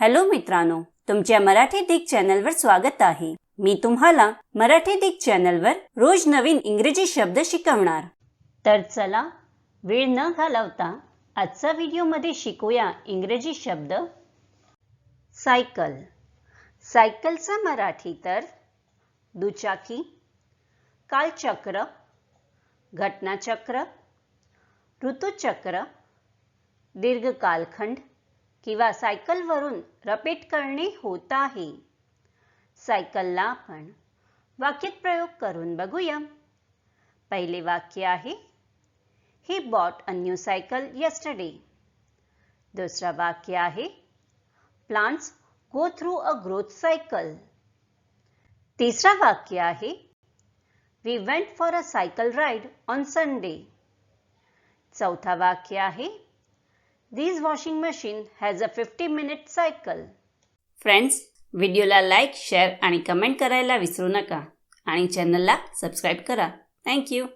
Hello मित्रांनो तुमच्या मराठी दिग चॅनलवर स्वागत आहे. मी तुम्हाला मराठी दिग चॅनलवर रोज नवीन इंग्रजी शब्द शिकवणार. तर चला वेळ न घालवता आजचा व्हिडिओमध्ये शिकूया इंग्रजी शब्द. सायकल. सायकलचा मराठी तर दुचाकी कालचक्र घटनाचक्र ऋतुचक्र दीर्घ कालखंड किंवा सायकलवरून रपेट करणे होत आहे. सायकलला आपण वाक्यात प्रयोग करून बघूया. पहिले वाक्य आहे he bought a new cycle yesterday दुसरा वाक्य आहे plants go through a growth cycle तिसरा वाक्य आहे we went for a cycle ride on Sunday चौथा वाक्य आहे this washing machine has a fifty minute cycle friends व्हिडिओला लाईक शेअर आणि कमेंट करायला विसरू नका. आणि चॅनलला सबस्क्राईब करा. थँक्यू